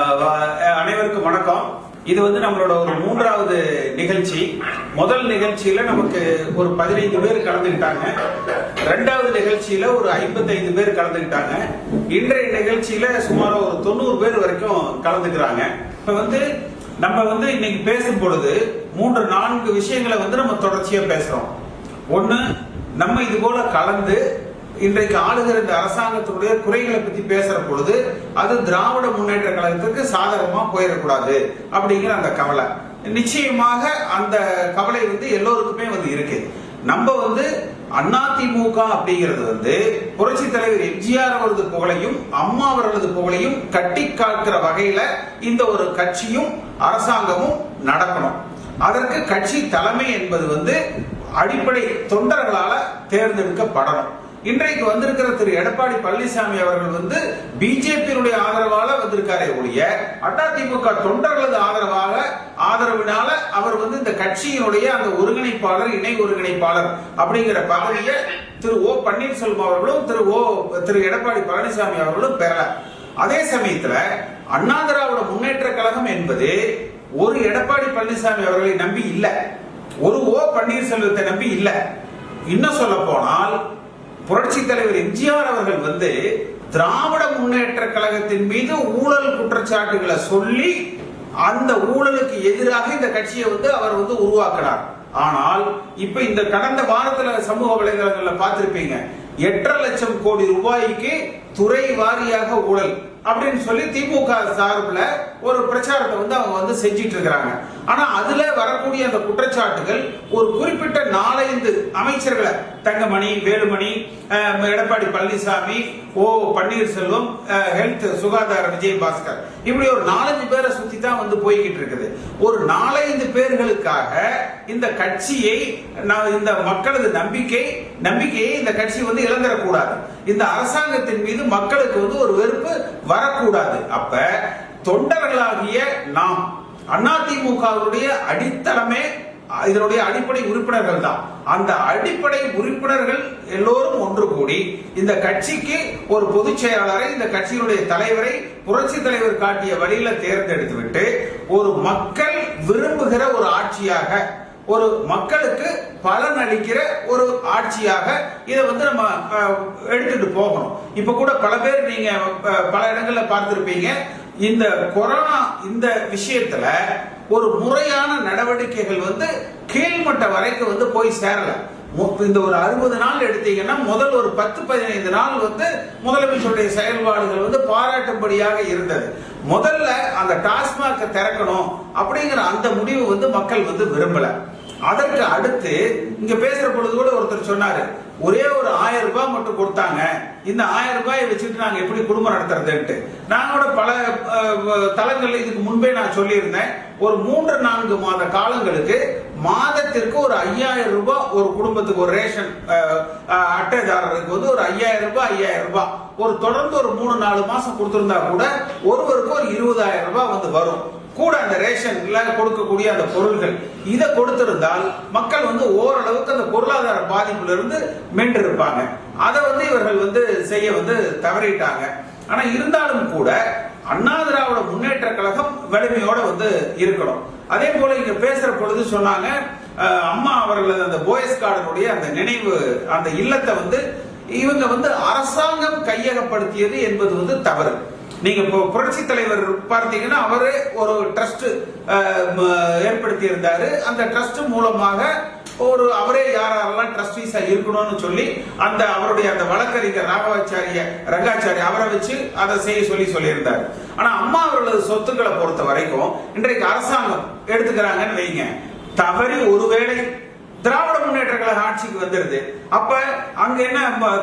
அனைவருக்கும் வணக்கம். இது வந்து நம்மளோட ஒரு மூன்றாவது நிகழ்ச்சி. முதல் நிகழ்ச்சியில நமக்கு ஒரு பதினைந்து பேர் கலந்துக்கிட்டாங்க. ரெண்டாவது நிகழ்ச்சியில ஒரு ஐம்பத்தைந்து பேர் கலந்துக்கிட்டாங்க. இன்றைய நிகழ்ச்சியில சுமார் ஒரு தொண்ணூறு பேர் வரைக்கும் கலந்துக்கிறாங்க. இப்ப வந்து நம்ம வந்து இன்னைக்கு பேசும் பொழுது மூன்று நான்கு விஷயங்களை வந்து நம்ம தொடர்ச்சியா பேசுறோம். ஒண்ணு நம்ம இது போல கலந்து இன்றைக்கு ஆளுகிற இந்த அரசாங்கத்தினுடைய குறைகளை பத்தி பேசுற பொழுது அது திராவிட முன்னேற்ற கழகத்துக்கு சாதகமா போயிடக்கூடாது அப்படிங்கிற அந்த கவலை. நிச்சயமாக அந்த கவலை வந்து எல்லோருக்குமே வந்து இருக்கு. நம்ம வந்து அதிமுக அப்படிங்கிறது வந்து புரட்சி தலைவர் எம்ஜிஆர் அவரது புகழையும் அம்மா அவர்களது புகழையும் கட்டி காக்கிற வகையில இந்த ஒரு கட்சியும் அரசாங்கமும் நடக்கணும். அதற்கு கட்சி தலைமை என்பது வந்து அடிப்படை தொண்டர்களால தேர்ந்தெடுக்கப்படணும். இன்றைக்கு வந்திருக்கிற திரு எடப்பாடி பழனிசாமி அவர்கள் வந்து பிஜேபியினுடைய ஆதரவால வந்திருக்காரே ஒழிய அதிமுக தொண்டர்களது ஆதரவாக ஆதரவினால அவர் வந்து இந்த கட்சியினுடைய அந்த ஒருங்கிணைப்பாளர் இணை ஒருங்கிணைப்பாளர் அப்படிங்கிற பதவியை திரு ஓ பன்னீர்செல்வம் அவர்களும் திரு ஓ திரு எடப்பாடி பழனிசாமி அவர்களும் பெறல அதே சமயத்துல அண்ணா திராவிட முன்னேற்ற கழகம் என்பது ஒரு எடப்பாடி பழனிசாமி அவர்களை நம்பி இல்லை. ஒரு ஓ பன்னீர்செல்வத்தை நம்பி இல்லை. இன்னும் சொல்ல போனால் புரட்சி தலைவர் எம்ஜிஆர் அவர்கள் வந்து திராவிட முன்னேற்ற கழகத்தின் மீது ஊழல் குற்றச்சாட்டுகளை சொல்லி அந்த ஊழலுக்கு எதிராக இந்த கட்சியை வந்து அவர் வந்து உருவாக்கினார். ஆனால் இப்ப இந்த கடந்த வாரத்துல சமூக வலைதளங்கள்ல பார்த்திருப்பீங்க எட்டரை லட்சம் கோடி ரூபாய்க்கு துறை வாரியாக ஊழல். அப்படின்னு சொல்லி திமுக சார்பில் ஒரு பிரச்சாரத்தை வந்து அவங்க வந்து செஞ்சிட்டு இருக்கிறாங்க. ஆனா அதுல வரக்கூடிய அந்த குற்றச்சாட்டுகள் ஒரு குறிப்பிட்ட நாலஞ்சு அமைச்சர்களை தங்கமணி வேலுமணி எடப்பாடி பழனிசாமி ஓ பன்னீர்செல்வம் ஹெல்த் சுகாதார விஜயபாஸ்கர் இப்படி ஒரு நாலஞ்சு பேரை சுத்தி தான் வந்து போய்கிட்டு இருக்குது. ஒரு நாலஞ்சு பேர்களுக்காக இந்த கட்சியை நான் இந்த மக்களது நம்பிக்கை நம்பிக்கையை இந்த கட்சி வந்து இழந்துடக்கூடாது இந்த அரசாங்கத்தின் மீது மக்களுக்கு வந்து ஒரு வெறுப்பு வரக்கூடாது. அப்ப தொண்டர்களாகிய நாம் அதிமுகவுடைய அடித்தளமே இதனுடைய அடிப்படை உறுப்பினர்கள் தான். அந்த அடிப்படை உறுப்பினர்கள் எல்லோரும் ஒன்று கூடி இந்த கட்சிக்கு ஒரு பொதுச் செயலாளரை இந்த கட்சியினுடைய தலைவரை புரட்சி தலைவர் காட்டிய வழியில தேர்ந்தெடுத்து விட்டு ஒரு மக்கள் விரும்புகிற ஒரு ஆட்சியாக ஒரு மக்களுக்கு பலன் அளிக்கிற ஒரு ஆட்சியாக இதை வந்து நம்ம எடுத்துட்டு போகணும். இப்ப கூட பல பேர் நீங்க பல இடங்கள்ல பார்த்திருப்பீங்க. இந்த கொரோனா இந்த விஷயத்துல ஒரு முறையான நடவடிக்கைகள் வந்து கீழ்மட்ட வரைக்கும் வந்து போய் சேரல. இந்த ஒரு அறுபது நாள் எடுத்தீங்கன்னா முதல் ஒரு பத்து பதினைந்து நாள் வந்து முதலமைச்சருடைய செயல்பாடுகள் வந்து பாராட்டும்படியாக இருந்தது. முதல்ல அந்த டாஸ்மாக திறக்கணும் அப்படிங்கிற அந்த முடிவு வந்து மக்கள் வந்து விரும்பல. அதற்கு அடுத்து இங்க பேசுற பொழுது கூட ஒருத்தர் சொன்னாரு ஒரே ஒரு ஆயிரம் ரூபாய் மட்டும் கொடுத்தாங்க. இந்த ஆயிரம் ரூபாயை வச்சுட்டு நாங்க எப்படி குடும்பம் நடத்துறதுன்ட்டு. நாங்களோட பல அஹ், தளங்கள்ல இதுக்கு முன்பே நான் சொல்லியிருந்தேன். ஒரு மூன்று நான்கு மாத காலங்களுக்கு மாதத்திற்கு ஒரு ஐயாயிரம் ரூபாய் ஒரு குடும்பத்துக்கு ஒரு ரேஷன் அட்டைதாரருக்கு வந்து ஒரு ஐயாயிரம் ரூபாய் ஐயாயிரம் ரூபாய். ஒரு தொடர்ந்து ஒரு மூணு நாலு மாசம் கொடுத்திருந்தா கூட ஒருவருக்கு ஒரு இருபதாயிரம் ரூபாய் வந்து வரும். கூட அந்த ரேஷன்ல கொடுக்கக்கூடிய அந்த பொருள்கள். இதை கொடுத்திருந்தால் மக்கள் வந்து ஓரளவுக்கு அந்த பொருளாதார பாதிப்புல இருந்து மீண்டு இருப்பாங்க அதை வந்து இவர்கள் வந்து செய்ய வந்து தவறிட்டாங்க. ஆனா இருந்தாலும் கூட அண்ணா திராவிட முன்னேற்ற கழகம் வலிமையோட வந்து இருக்கணும். அதே போல இங்க பேசுற பொழுது சொன்னாங்க அம்மா அவர்களது அந்த போயஸ் கார்டனுடைய அந்த நினைவு அந்த இல்லத்தை வந்து இவங்க வந்து அரசாங்கம் கையகப்படுத்தியது என்பது வந்து தவறு. நீங்க இப்போ புரட்சி தலைவர் பார்த்தீங்கன்னா அவரே ஒரு ட்ரஸ்ட் ஏற்படுத்தி இருந்தாரு அந்த ட்ரஸ்ட் மூலமாக ஒரு அவரே யார் யாரெல்லாம் ட்ரஸ்டீஸா இருக்கணும்னு சொல்லி அந்த அவருடைய அந்த வழக்கறிஞர் ராகவாச்சாரிய ரங்காச்சாரிய அவரை வச்சு அதை செய்ய சொல்லி சொல்லியிருந்தார். ஆனா அம்மா அவர்களது சொத்துக்களை பொறுத்த வரைக்கும் இன்றைக்கு அரசாங்கம் எடுத்துக்கிறாங்கன்னு வைங்க. தவறி ஒருவேளை திராவிட முன்னேற்ற கழக ஆட்சிக்கு வந்துருது. அப்ப அங்க என்ன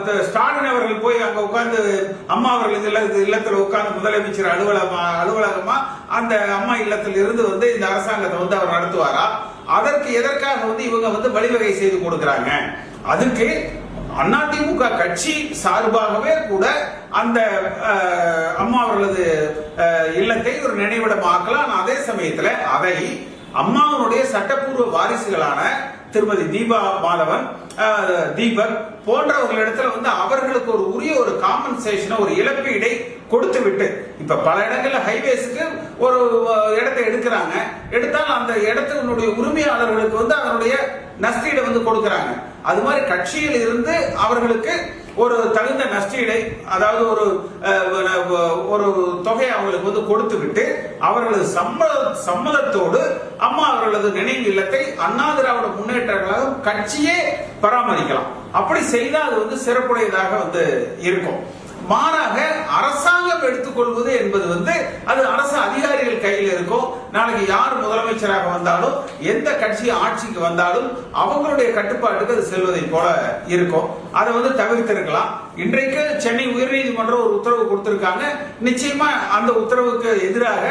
த- ஸ்டாலின் அவர்கள் போய் அங்க உட்கார்ந்து அம்மா அவர்கள் இல்ல இல்லத்துல உட்கார்ந்து முதலமைச்சர் அலுவலகமா அலுவலகமா அந்த அம்மா இல்லத்தில் இருந்து வந்து இந்த அரசாங்கத்தை வந்து அவர் நடத்துவாரா? அதற்கு எதற்காக வந்து இவங்க வந்து வழிவகை செய்து கொடுக்குறாங்க? அதுக்கு அதிமுக கட்சி சார்பாகவே கூட அந்த அம்மா அவர்களது இல்லத்தை ஒரு நினைவிடமாக்கலாம். ஆனா அதே சமயத்துல அதை அம்மாவனுடைய சட்டப்பூர்வ வாரிசுகளான திருமதி தீபா மாதவன் அஹ், தீபக் போன்றவர்களிடத்துல வந்து அவர்களுக்கு ஒரு உரிய ஒரு காம்பன்சேஷனை ஒரு இழப்பீடை கொடுத்து விட்டு இப்ப பல இடங்கள்ல ஹைவேஸுக்கு ஒரு இடத்தை எடுக்கிறாங்க. எடுத்தால் அந்த இடத்தினுடைய உரிமையாளர்களுக்கு வந்து அதனுடைய நஷ்டீடை வந்து கொடுக்கறாங்க. அது மாதிரி கட்சியில் இருந்து அவர்களுக்கு ஒரு தகுந்த நஷ்டீடை அதாவது ஒரு ஒரு தொகையை அவங்களுக்கு வந்து கொடுத்துவிட்டு அவர்களது சம்மத சம்மதத்தோடு அம்மா அவர்களது நினைவு இல்லத்தை அண்ணா திராவிட முன்னேற்றங்களாக கட்சியே பராமரிக்கலாம். அப்படி செய்தால் அது வந்து சிறப்புடையதாக வந்து இருக்கும். மாறாக அரசாங்கம் எடுத்துக்கொள்வது என்பது வந்து அது அரசு அதிகாரிகள் கையில் இருக்கும் நாளைக்கு யார் முதலமைச்சராக வந்தாலும் எந்த கட்சி ஆட்சிக்கு வந்தாலும் அவங்களுடைய கட்டுப்பாட்டுக்கு அது செல்வதை போல இருக்கும். அதை வந்து தவிர்த்திருக்கலாம். இன்றைக்கு சென்னை உயர்நீதிமன்றம் ஒரு உத்தரவு கொடுத்திருக்காங்க. நிச்சயமா அந்த உத்தரவுக்கு எதிராக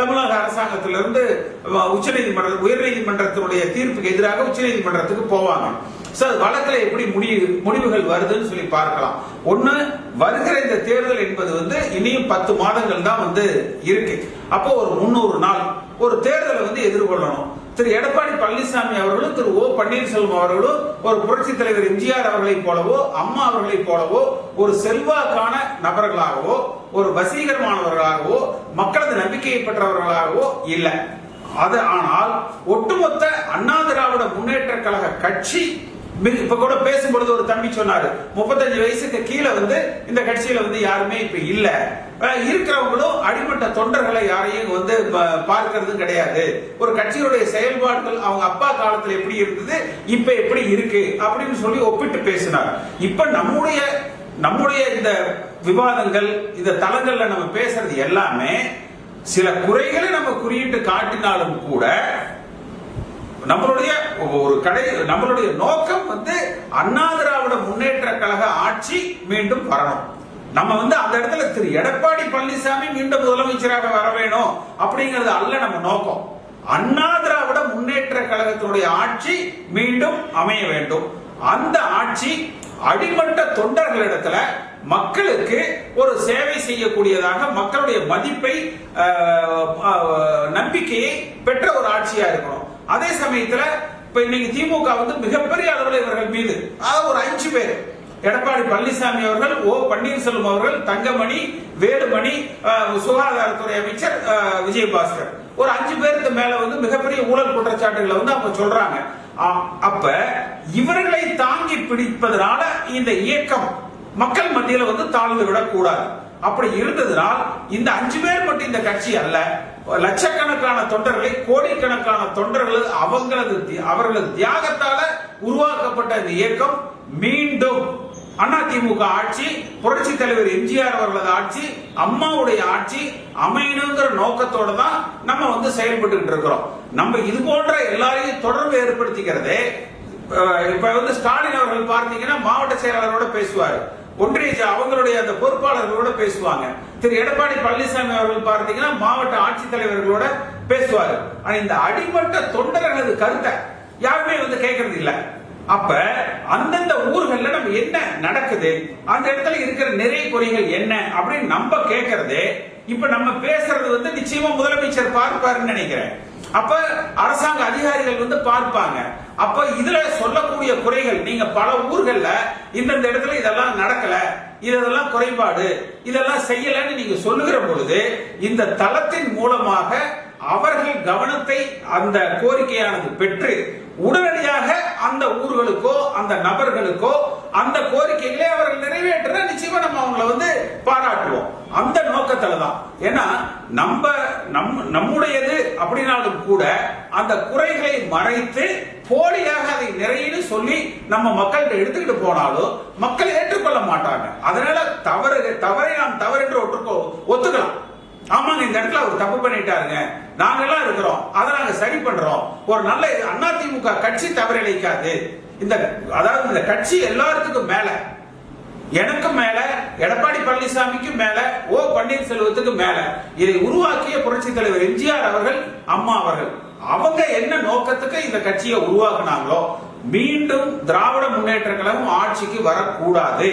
தமிழக அரசாங்கத்திலிருந்து உச்சநீதிமன்ற உயர்நீதிமன்றத்தினுடைய தீர்ப்புக்கு எதிராக உச்சநீதிமன்றத்துக்கு போவாங்க. சார் வழக்கில் எப்படி முடிவு முடிவுகள் வருதுன்னு சொல்லி பார்க்கலாம். ஒன்று வருகிற இந்த தேர்தல் என்பது வந்து இனியும் பத்து மாதங்கள் தான் வந்து இருக்கு. அப்போ ஒரு முன்னூறு நாள் ஒரு தேர்தலை வந்து எதிர்கொள்ளணும். திரு எடப்பாடி பழனிசாமி அவர்களும் திரு ஓ பன்னீர்செல்வம் அவர்களும் ஒரு புரட்சி தலைவர் எம்ஜிஆர் அவர்களைப் போலவோ அம்மா அவர்களைப் போலவோ ஒரு செல்வாக்கான நபர்களாகவோ ஒரு வசீகரமானவர்களாகவோ மக்களது நம்பிக்கையை பெற்றவர்களாகவோ இல்லை. அது ஆனால் ஒட்டுமொத்த அண்ணா திராவிட முன்னேற்ற கழக கட்சி இப்ப கூட பேசும்பொழுது ஒரு தம்பி சொன்னாரு முப்பத்தஞ்சு வயசுக்கு கீழே வந்து இந்த கட்சியில வந்து யாருமே இப்ப இல்ல. இருக்கிறவங்களும் அடிமட்ட தொண்டர்களை யாரையும் வந்து ப- கிடையாது. ஒரு கட்சியுடைய செயல்பாடுகள் அவங்க அப்பா காலத்துல எப்படி இருந்தது இப்ப எப்படி இருக்கு அப்படின்னு சொல்லி ஒப்பிட்டு பேசினார். இப்ப நம்முடைய நம்முடைய இந்த விவாதங்கள் இந்த தளங்கள்ல நம்ம பேசுறது எல்லாமே சில குறைகளை நம்ம குறியிட்டு காட்டினாலும் கூட நம்மளுடைய ஒரு கடை நம்மளுடைய நோக்கம் வந்து அண்ணா திராவிட முன்னேற்ற கழக ஆட்சி மீண்டும் வரணும். நம்ம வந்து அந்த இடத்துல திரு எடப்பாடி பழனிசாமி மீண்டும் முதலமைச்சராக வர வேணும் அப்படிங்கிறது அல்ல நம்ம நோக்கம். அண்ணா திராவிட முன்னேற்ற கழகத்தினுடைய ஆட்சி மீண்டும் அமைய வேண்டும். அந்த ஆட்சி அடிமட்ட தொண்டர்களிடத்துல மக்களுக்கு ஒரு சேவை செய்யக்கூடியதாக மக்களுடைய மதிப்பை நம்பிக்கையை பெற்ற ஒரு ஆட்சியா இருக்கணும். அதே சமயத்துல இப்ப இன்னைக்கு திமுக வந்து மிகப்பெரிய அளவில் இவர்கள் மீது அதாவது ஒரு அஞ்சு பேர் எடப்பாடி பழனிசாமி அவர்கள் ஓ பன்னீர்செல்வம் அவர்கள் தங்கமணி வேலுமணி சுகாதாரத்துறை அமைச்சர் விஜயபாஸ்கர். ஒரு அஞ்சு பேருக்கு மேல வந்து மிகப்பெரிய ஊழல் குற்றச்சாட்டுகளை வந்து அவங்க சொல்றாங்க. அப்ப இவர்களை தாங்கி பிடிப்பதனால இந்த இயக்கம் மக்கள் மத்தியில வந்து தாழ்ந்து விடக்கூடாது. அப்படி இருந்ததுனால் இந்த அஞ்சு பேர் மட்டும் இந்த கட்சி அல்ல லட்சக்கணக்கான தொண்டர்களை கோடிக்கணக்கான தொண்டர்கள் அவங்களது அவர்களது தியாகத்தால உருவாக்கப்பட்ட இந்த இயக்கம் மீண்டும் அதிமுக ஆட்சி புரட்சி தலைவர் எம்ஜிஆர் அவர்களது ஆட்சி அம்மாவுடைய ஆட்சி அமையணுங்கிற நோக்கத்தோட தான் நம்ம வந்து செயல்பட்டு இருக்கிறோம். நம்ம இது போன்ற எல்லாரையும் தொடர்பு ஏற்படுத்திக்கிறதே இப்ப வந்து ஸ்டாலின் அவர்கள் பார்த்தீங்கன்னா மாவட்ட செயலாளரோட பேசுவாரு. ஒன்றிய அவங்களுடைய அந்த பொறுப்பாளர்களோட பேசுவாங்க. திரு எடப்பாடி பழனிசாமி அவர்கள் பார்த்தீங்கன்னா மாவட்ட ஆட்சித்தலைவர்களோட பேசுவாரு. ஆனா இந்த அடிமட்ட தொண்டர்களது கருத்தை யாருமே வந்து கேட்கறது இல்ல அப்ப அந்தந்த ஊர்கள்ல நம்ம என்ன நடக்குது அந்த இடத்துல இருக்கிற நிறைய குறைகள் என்ன அப்படின்னு நம்ம கேட்கறது இப்ப நம்ம பேசுறது வந்து நிச்சயமா முதலமைச்சர் பார்ப்பாருன்னு நினைக்கிறேன். அப்ப அரசாங்க அதிகாரிகள் வந்து பார்ப்பாங்க. அப்ப இதுல சொல்லக்கூடிய குறைகள் நீங்க பல ஊர்கள்ல இந்தந்த இடத்துல இதெல்லாம் நடக்கல இதெல்லாம் குறைபாடு இதெல்லாம் செய்யலன்னு நீங்க சொல்லுகிற பொழுது இந்த தளத்தின் மூலமாக அவர்கள் கவனத்தை அந்த கோரிக்கையானது பெற்று உடனடியாக அந்த ஊர்களுக்கோ அந்த நபர்களுக்கோ அந்த கோரிக்கைகளை அவர்கள் நிறைவேற்ற நிச்சயமா நம்ம அவங்கள வந்து பாராட்டுவோம். அந்த நோக்கத்துல தான் ஏன்னா நம்ம நம் நம்முடையது அப்படின்னாலும் கூட அந்த குறைகளை மறைத்து போலியாக அதை நிறையன்னு சொல்லி நம்ம மக்கள்கிட்ட எடுத்துக்கிட்டு போனாலும் மக்கள் ஏற்றுக்கொள்ள மாட்டாங்க. அதனால தவறு தவறை நாம் தவறு என்று ஒற்றுக்கோ ஒத்துக்கலாம். ஆமாங்க இந்த இடத்துல அவர் தப்பு பண்ணிட்டாருங்க. நாங்க எல்லாம் இருக்கிறோம். அதை நாங்க சரி பண்றோம். ஒரு நல்ல அதிமுக கட்சி தவறிழைக்காது. இந்த அதாவது இந்த கட்சி எல்லாத்துக்கும் மேல எனக்கும் மேல எடப்பாடி பழனிசாமிக்கும் மேல ஓ பன்னீர்செல்வத்துக்கு மேல இதை உருவாக்கிய புரட்சி தலைவர் எம்ஜிஆர் அவர்கள் அம்மா அவர்கள். அவங்க என்ன நோக்கத்துக்கு இந்த கட்சியை உருவாக்குனாங்களோ மீண்டும் திராவிட முன்னேற்ற கழகம் ஆட்சிக்கு வரக்கூடாது.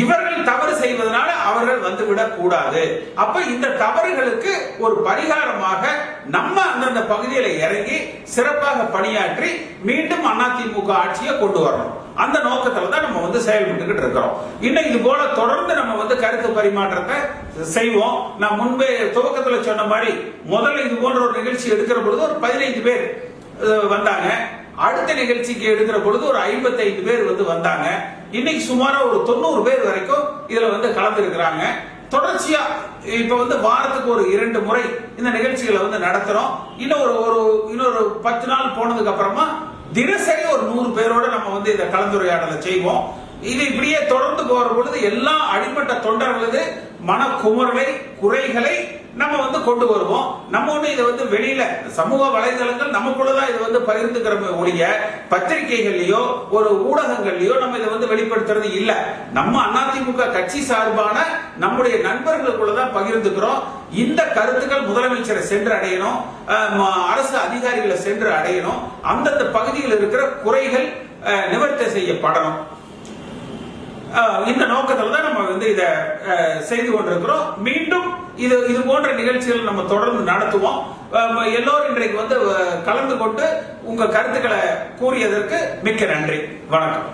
இவர்கள் தவறு செய்வதனால அவர்கள் வந்துவிடக் கூடாது. அப்ப இந்த தவறுகளுக்கு ஒரு பரிகாரமாக நம்ம அந்தந்த பகுதியில இறங்கி சிறப்பாக பணியாற்றி மீண்டும் அதிமுக ஆட்சியை கொண்டு வரணும். அந்த நோக்கத்துல தான் நம்ம வந்து செயல்பட்டுக்கிட்டு இருக்கிறோம். இன்னும் இது போல தொடர்ந்து நம்ம வந்து கருத்து பரிமாற்றத்தை செய்வோம். நான் முன்பே துவக்கத்துல சொன்ன மாதிரி முதல்ல இது போன்ற ஒரு நிகழ்ச்சி எடுக்கிற பொழுது ஒரு பதினைந்து பேர் வந்தாங்க. அடுத்த நிகழ்ச்சிக்கு எடுக்கிற பொழுது ஒரு 55 பேர் வந்து வந்தாங்க. இன்னைக்கு சுமாராக ஒரு தொண்ணூறு பேர் வரைக்கும் இதில் வந்து கலந்துருக்கிறாங்க. தொடர்ச்சியா இப்ப வந்து வாரத்துக்கு ஒரு இரண்டு முறை இந்த நிகழ்ச்சிகளை வந்து நடத்துறோம். இன்னும் ஒரு ஒரு இன்னொரு பத்து நாள் போனதுக்கு அப்புறமா தினசரி ஒரு நூறு பேரோட நம்ம வந்து இந்த கலந்துரையாடலை செய்வோம். இது இப்படியே தொடர்ந்து போற பொழுது எல்லா அடிப்பட்ட தொண்டர்களது மனக்குமுறலை குறைகளை நம்ம வந்து கொண்டு வருவோம். நம்ம ஒண்ணு இதை வந்து வெளியில சமூக வலைதளங்கள் நமக்குள்ளதான் இதை வந்து பகிர்ந்துக்கிறோமே ஒழிய பத்திரிகைகள்லயோ ஒரு ஊடகங்கள்லயோ நம்ம இதை வந்து வெளிப்படுத்துறது இல்ல. நம்ம அதிமுக கட்சி சார்பான நம்முடைய நண்பர்களுக்குள்ளதான் பகிர்ந்துக்கிறோம். இந்த கருத்துக்கள் முதலமைச்சரை சென்று அடையணும் அரசு அதிகாரிகளை சென்று அடையணும். அந்தந்த பகுதியில் இருக்கிற குறைகள் அஹ், நிவர்த்தி செய்யப்படணும். இந்த நோக்கத்தில் தான் நம்ம வந்து இதை செய்து கொண்டிருக்கிறோம். மீண்டும் இது இது போன்ற நிகழ்ச்சிகள் நம்ம தொடர்ந்து நடத்துவோம். எல்லோரும் இன்றைக்கு வந்து கலந்து கொண்டு உங்க கருத்துக்களை கூறியதற்கு மிக்க நன்றி. வணக்கம்.